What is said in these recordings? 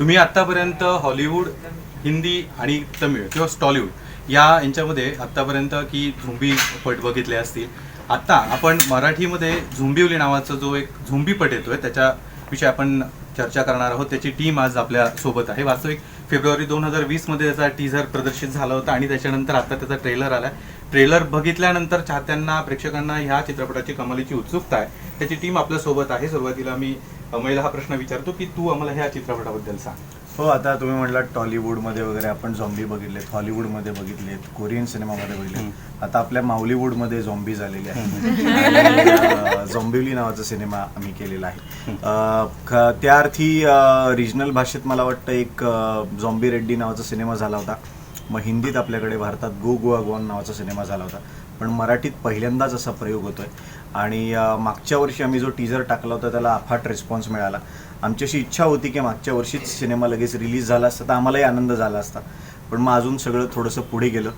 तुम्ही आतापर्यंत हॉलिवूड हिंदी आणि तमिळ किंवा स्टॉलिवूड या यांच्यामध्ये आतापर्यंत की झुंबी पट बघितले असतील. आता आपण मराठीमध्ये झुंबिवली नावाचा जो एक झुंबी पट येतोय त्याच्याविषयी आपण चर्चा करणार आहोत. त्याची टीम आज आपल्यासोबत आहे. वास्तविक फेब्रुवारी दोन हजार वीसमध्ये त्याचा टीझर प्रदर्शित झाला होता आणि त्याच्यानंतर आता त्याचा ट्रेलर आला ट्रेलर बघितल्यानंतर चाहत्यांना प्रेक्षकांना ह्या चित्रपटाची कमालीची उत्सुकता आहे. त्याची टीम आपल्यासोबत आहे. सुरुवातीला मी अमयला हा प्रश्न विचारतो की तू आम्हाला ह्या चित्रपटाबद्दल सांग. हो आता तुम्ही म्हटलात टॉलिवूडमध्ये वगैरे आपण झॉम्बी बघितलेत हॉलिवूडमध्ये बघितलेत कोरियन सिनेमामध्ये बघितलेत. आता आपल्या माऊलीवूडमध्ये झॉम्बी झालेली आहे. झॉम्बिवली नावाचा सिनेमा आम्ही केलेला आहे. त्या अर्थी रिजनल भाषेत मला वाटतं एक झॉम्बी रेड्डी नावाचा सिनेमा झाला होता. मग हिंदीत आपल्याकडे भारतात गो गोवा गोवन नावाचा सिनेमा झाला होता. पण मराठीत पहिल्यांदाच असा प्रयोग होतोय. आणि अं, मागच्या वर्षी आम्ही जो टीजर टाकला होता त्याला अफाट रिस्पॉन्स मिळाला. आमची अशी इच्छा होती की मागच्या वर्षीच सिनेमा लगेच रिलीज झाला असता तर आम्हालाही आनंद झाला असता. पण मग अजून सगळं थोडंसं पुढे गेलं.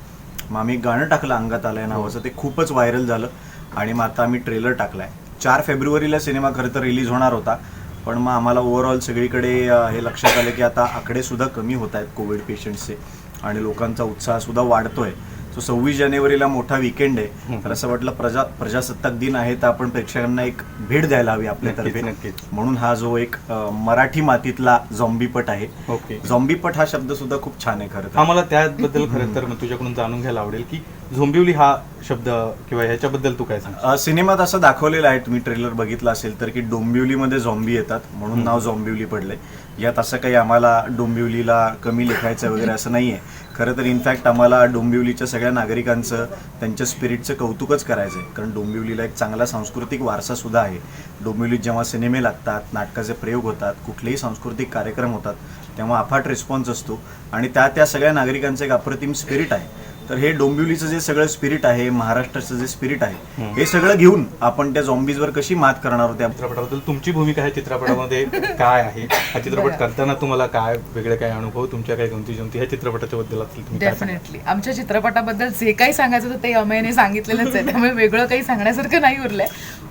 मग आम्ही गाणं टाकलं अंगात आलंय नावाचं. ते खूपच व्हायरल झालं. आणि मग आता आम्ही ट्रेलर टाकलाय. चार फेब्रुवारीला सिनेमा खरं तर रिलीज होणार होता. पण मग आम्हाला ओव्हरऑल सगळीकडे हे लक्षात आलं की आता आकडे सुद्धा कमी होत आहेत कोविड पेशंट्सचे आणि लोकांचा उत्साह सुद्धा वाढतोय. सो सव्वीस जानेवारीला मोठा विकेंड आहे. तर असं वाटलं प्रजा प्रजासत्ताक दिन आहे तर आपण प्रेक्षकांना एक भेट द्यायला हवी आपल्यातर्फे. नक्कीच, नक्कीच. म्हणून हा जो एक मराठी मातीतला झॉम्बीपट आहे. ओके. झॉम्बीपट हा शब्द सुद्धा खूप छान आहे खरं आम्हाला त्याबद्दल खरं तर तुझ्याकडून जाणून घ्यायला आवडेल की झोंबिवली हा शब्द किंवा ह्याच्याबद्दल तू काय सांग सिनेमात असं दाखवलेलं आहे तुम्ही ट्रेलर बघितला असेल तर की डोंबिवलीमध्ये झॉम्बी येतात म्हणून नाव झॉम्बिवली पडले यात असं काही आम्हाला डोंबिवलीला कमी लेखायचं वगैरे असं नाही आहे खरं तर इनफॅक्ट आम्हाला डोंबिवलीच्या सगळ्या नागरिकांचं त्यांच्या स्पिरिटचं कौतुकच करायचं आहे कारण डोंबिवलीला एक चांगला सांस्कृतिक वारसा सुद्धा आहे. डोंबिवलीत जेव्हा सिनेमे लागतात नाटकाचे प्रयोग होतात कुठलेही सांस्कृतिक कार्यक्रम होतात तेव्हा अफाट रिस्पॉन्स असतो. आणि त्या त्या सगळ्या नागरिकांचं एक अप्रतिम स्पिरिट आहे. तर हे डोंबिवलीचं जे सगळं स्पिरिट आहे महाराष्ट्राचं जे स्पिरिट आहे हे सगळं घेऊन आपण त्या झॉम्बीजवर कशी मात करणार आहोत त्या चित्रपटाबद्दल तुमची भूमिका ह्या चित्रपटामध्ये काय आहे? हा चित्रपट करताना तुम्हाला काय वेगळे काय अनुभव तुमच्या काय गमती जमती? ह्या चित्रपटाच्या बद्दल? डेफिनेटली आमच्या चित्रपटाबद्दल जे काही सांगायचं होतं ते अमयने सांगितलेलंच आहे. त्यामुळे वेगळं काही सांगण्यासारखं नाही उरलंय.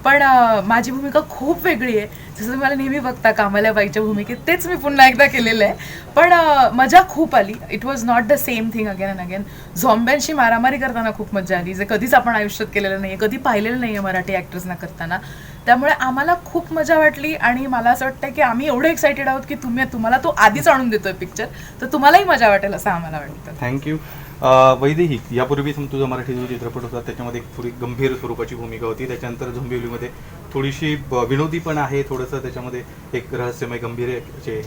पण माझी भूमिका खूप वेगळी आहे. जसं तुम्ही मला नेहमी बघता कामाल्या बाईच्या भूमिकेत तेच मी पुन्हा एकदा केलेलं आहे. पण मजा खूप आली. It was not the same thing again and again झॉम्ब्यांशी मारामारी करताना खूप मजा आली. जे कधीच आपण आयुष्यात केलेलं नाही कधी पाहिलेलं नाही आहे मराठी ॲक्टर्सना करताना. त्यामुळे आम्हाला खूप मजा वाटली आणि मला असं वाटतं की आम्ही एवढे एक्सायटेड आहोत की तुम्ही तुम्हाला तो आधीच आणून देतोय पिक्चर तर तुम्हालाही मजा वाटेल असं आम्हाला वाटतं. थँक्यू वैदेहिक यापूर्वी तुझा मराठी जो चित्रपट होता त्याच्यामध्ये थोडी गंभीर स्वरूपाची भूमिका होती. त्याच्यानंतर झोंबिवलीमध्ये थोडीशी विनोदी पण आहे थोडंसं त्याच्यामध्ये एक रहस्यमय गंभीर हे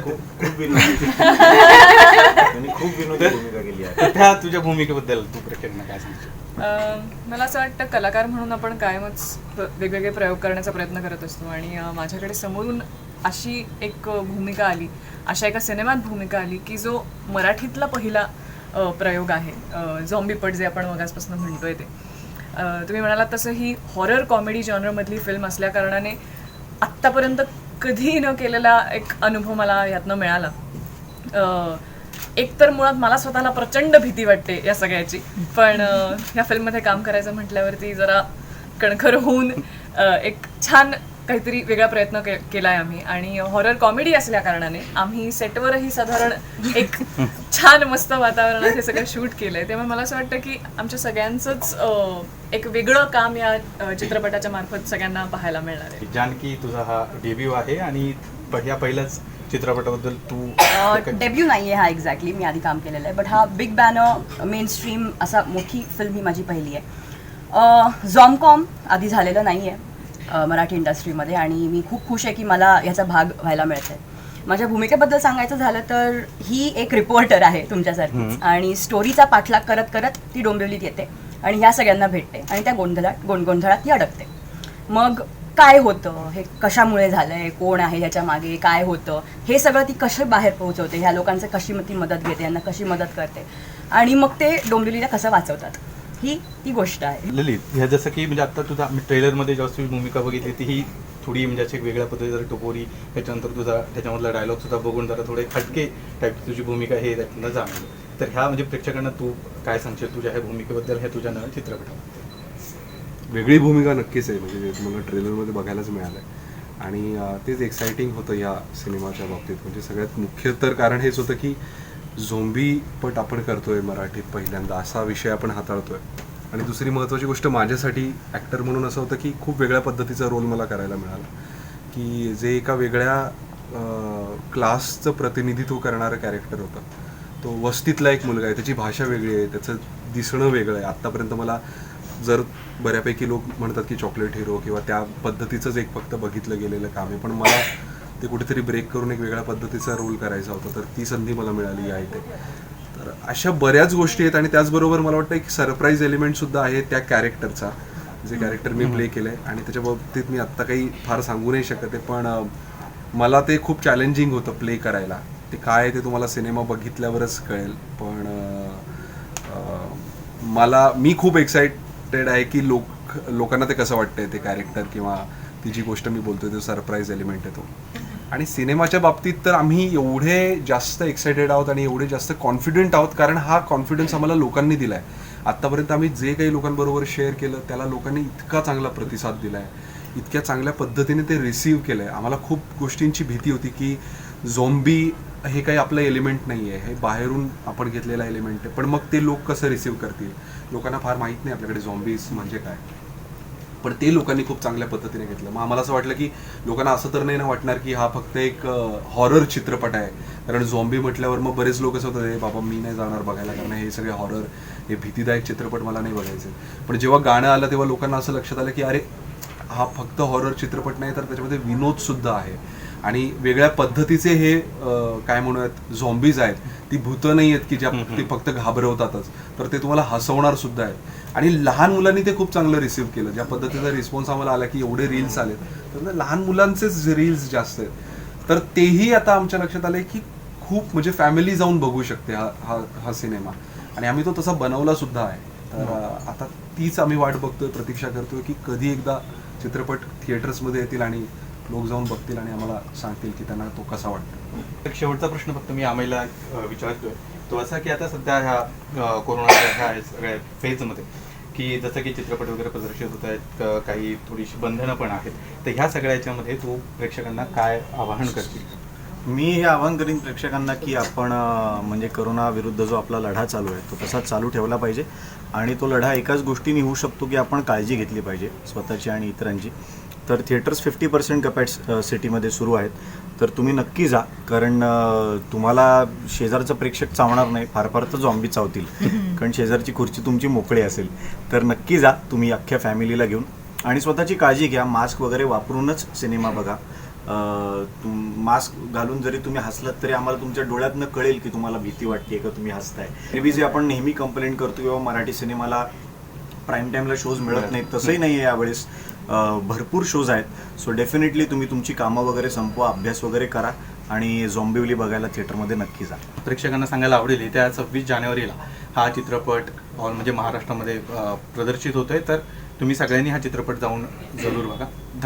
खूप खूप विनोदी त्यांनी खूप विनोदी भूमिका केली आहे. तर त्या तुझ्या भूमिकेबद्दल तू प्रेक्षकांना काय सांगशील? मला असं वाटतं कलाकार म्हणून आपण कायमच वेगवेगळे प्रयोग करण्याचा प्रयत्न करत असतो. आणि माझ्याकडे समोरून अशी एक भूमिका आली अशा एका सिनेमात भूमिका आली की जो मराठीतला पहिला प्रयोग आहे झॉम्बीपट जे आपण मगासपासून म्हणतोय ते. तुम्ही म्हणालात तसं ही हॉरर कॉमेडी जॉनरमधली फिल्म असल्या कारणाने आत्तापर्यंत कधीही न केलेला एक अनुभव मला यातनं मिळाला. एक तर मुळात मला स्वतःला प्रचंड भीती वाटते या सगळ्याची. पण ह्या या फिल्ममध्ये काम करायचं म्हटल्यावरती जरा कणखर होऊन एक छान काहीतरी वेगळा प्रयत्न के केलाय आम्ही. आणि हॉरर कॉमेडी असल्या कारणाने आम्ही सेटवरही साधारण एक छान मस्त वातावरणात हे सगळं शूट केलंय. त्यामुळे मला असं वाटतं की आमच्या सगळ्यांचंच एक वेगळं काम या चित्रपटाच्या मार्फत सगळ्यांना पाहायला मिळणार आहे. जानकी तुझा हा डेब्यू आहे आणि ह्या पहिल्याच चित्रपटाबद्दल तू डेब्यू नाही आहे हा एक्झॅक्टली मी आधी काम केलेलं आहे. बट हा बिग बॅनर मेन स्ट्रीम असा मोठी फिल्म ही माझी पहिली आहे. झॉमकॉम आधी झालेलं नाही आहे मराठी इंडस्ट्रीमध्ये आणि मी खूप खुश आहे की मला याचा भाग व्हायला मिळत आहे माझ्या भूमिकेबद्दल सांगायचं झालं तर ही एक रिपोर्टर आहे तुमच्यासारखीच आणि स्टोरीचा पाठलाग करत करत ती डोंबिवलीत येते आणि ह्या सगळ्यांना भेटते आणि त्या गोंधळात गोंधळात ती अडकते. मग काय होतं? हे कशामुळे झालंय? कोण आहे ह्याच्या मागे? काय होतं? हे सगळं ती कसे बाहेर पोहोचवते? ह्या लोकांचं कशी ती मदत घेते? यांना कशी मदत करते? आणि मग ते डोंबिवलीला कसं वाचवतात? ही ती गोष्ट आहे. ललित ह्या जसं की म्हणजे आता तुझा मी ट्रेलरमध्ये जेव्हा तुझी भूमिका बघितली ती ही थोडी म्हणजे अशी एक वेगळ्या पद्धतीचा टोपोरी त्याच्यानंतर तुझा त्याच्यामधला डायलॉग सुद्धा बघून जरा थोडे हटके टाईपची तुझी भूमिका हे त्यातनं जाणवलं तर ह्या म्हणजे प्रेक्षकांना तू काय सांगशील? तुझ्या ह्या भूमिकेबद्दल हे तुझ्या नव्या चित्रपटाबद्दल वेगळी भूमिका नक्कीच आहे म्हणजे तुम्हाला ट्रेलरमध्ये बघायलाच मिळालं आणि अं, तेच एक्साइटिंग होतं या सिनेमाच्या बाबतीत. म्हणजे सगळ्यात मुख्य तर कारण हेच होतं की झोंबी पट आपण करतोय मराठीत पहिल्यांदा असा विषय आपण हाताळतोय. आणि दुसरी महत्त्वाची गोष्ट माझ्यासाठी ॲक्टर म्हणून असं होतं की खूप वेगळ्या पद्धतीचा रोल मला करायला मिळाला. की जे एका वेगळ्या क्लासचं प्रतिनिधित्व करणारं कॅरेक्टर होतं. तो वस्तीतला एक मुलगा आहे त्याची भाषा वेगळी आहे त्याचं दिसणं वेगळं आहे. आत्तापर्यंत मला जर बऱ्यापैकी लोक म्हणतात की चॉकलेट हिरो किंवा त्या पद्धतीचंच एक फक्त बघितलं गेलेलं काम आहे. पण मला ते कुठेतरी ब्रेक करून एक वेगळ्या पद्धतीचा रोल करायचा होता तर ती संधी मला मिळाली आहे ते तर अशा बऱ्याच गोष्टी आहेत आणि त्याचबरोबर मला वाटतं एक सरप्राईज एलिमेंट सुद्धा आहे त्या कॅरेक्टरचा जे कॅरेक्टर मी प्ले केलंय. आणि त्याच्या बाबतीत मी आत्ता काही फार सांगू नाही शकत आहे पण मला ते खूप चॅलेंजिंग होतं प्ले करायला. ते काय आहे ते तुम्हाला सिनेमा बघितल्यावरच कळेल पण मला मी खूप एक्साइटेड आहे की लोक लोकांना ते कसं वाटतंय ते कॅरेक्टर किंवा ती जी गोष्ट मी बोलतोय तो सरप्राईज एलिमेंट आहे तो. आणि सिनेमाच्या बाबतीत तर आम्ही एवढे जास्त एक्सायटेड आहोत आणि एवढे जास्त कॉन्फिडंट आहोत कारण हा कॉन्फिडन्स आम्हाला लोकांनी दिलाय. आत्तापर्यंत आम्ही जे काही लोकांबरोबर शेअर केलं त्याला लोकांनी इतका चांगला प्रतिसाद दिलाय इतक्या चांगल्या पद्धतीने ते रिसीव्ह केलंय. आम्हाला खूप गोष्टींची भीती होती की झोंबी हे काही आपलं एलिमेंट नाही आहे हे बाहेरून आपण घेतलेला एलिमेंट आहे. पण मग ते लोक कसं रिसीव्ह करतील? लोकांना फार माहीत नाही आपल्याकडे झॉम्बीज म्हणजे काय. पण ते लोकांनी खूप चांगल्या पद्धतीने घेतलं. मग आम्हाला असं वाटलं की लोकांना असं तर नाही ना वाटणार की हा फक्त एक हॉरर चित्रपट आहे. कारण झॉम्बी म्हटल्यावर मग बरेच लोक असं होतं बाबा मी नाही जाणार बघायला कारण हे सगळे हॉरर हे भीतीदायक चित्रपट मला नाही बघायचे. पण जेव्हा गाणं आलं तेव्हा लोकांना असं लक्षात आलं की अरे हा फक्त हॉरर चित्रपट नाही तर त्याच्यामध्ये विनोद सुद्धा आहे. आणि वेगळ्या पद्धतीचे हे काय म्हणूयात झॉम्बीज आहेत. ती भूतं नाही आहेत की ज्या ते फक्त घाबरवतातच. तर ते तुम्हाला हसवणार सुद्धा आहेत. आणि लहान मुलांनी ते खूप चांगलं रिसीव्ह केलं. ज्या पद्धतीचा रिस्पॉन्स आम्हाला आला की एवढे रील्स आलेत तर लहान मुलांचेच रील्स जास्त आहेत. तर तेही आता आमच्या लक्षात आलंय की खूप म्हणजे फॅमिली जाऊन बघू शकते हा हा हा सिनेमा आणि आम्ही तो तसा बनवला सुद्धा आहे. तर आता तीच आम्ही वाट बघतोय प्रतीक्षा करतोय की कधी एकदा चित्रपट थिएटर्समध्ये येतील आणि लोक जाऊन बघतील आणि आम्हाला सांगतील की त्यांना तो कसा वाटतो. एक शेवटचा प्रश्न फक्त मी आम्हाला विचारतोय. तो असा की आता सध्या ह्या कोरोनाच्या ह्या सगळ्या फेजमध्ये की जसं की चित्रपट वगैरे प्रदर्शित होत आहेत क- काही थोडीशी बंधनं पण आहेत. तर ह्या सगळ्या याच्यामध्ये तू प्रेक्षकांना काय आवाहन करतील मी हे आवाहन करीन प्रेक्षकांना की आपण म्हणजे करोना विरुद्ध जो आपला लढा चालू आहे तो तसाच चालू ठेवला पाहिजे. आणि तो लढा एकाच गोष्टीने होऊ शकतो की आपण काळजी घेतली पाहिजे स्वतःची आणि इतरांची. तर थिएटर्स फिफ्टी पर्सेंट कपॅट सिटीमध्ये सुरू आहेत. तर तुम्ही नक्की जा कारण तुम्हाला शेजारचं प्रेक्षक चावणार नाही फार फार तर जॉम्बी चावतील. कारण शेजारची खुर्ची तुमची मोकळी असेल. तर नक्की जा तुम्ही अख्ख्या फॅमिलीला घेऊन. आणि स्वतःची काळजी घ्या मास्क वगैरे वापरूनच सिनेमा बघा. तुम मास्क घालून जरी तुम्ही हसलात तरी आम्हाला तुमच्या डोळ्यातनं कळेल की तुम्हाला भीती वाटते का तुम्ही हसताय. एरवी जे आपण नेहमी कंप्लेंट करतो किंवा मराठी सिनेमाला प्राईम टाईमला शोज मिळत नाहीत तसंही नाही आहे यावेळेस. भरपूर शोज आहेत. सो डेफिनेटली तुम्ही तुमची कामं वगैरे संपवा अभ्यास वगैरे करा आणि झॉम्बिवली बघायला थिएटरमध्ये नक्की जा. प्रेक्षकांना सांगायला आवडेल येत्या सव्वीस जानेवारीला हा चित्रपट ऑल म्हणजे महाराष्ट्रामध्ये प्रदर्शित होतोय. तर तुम्ही सगळ्यांनी हा चित्रपट जाऊन जरूर बघा.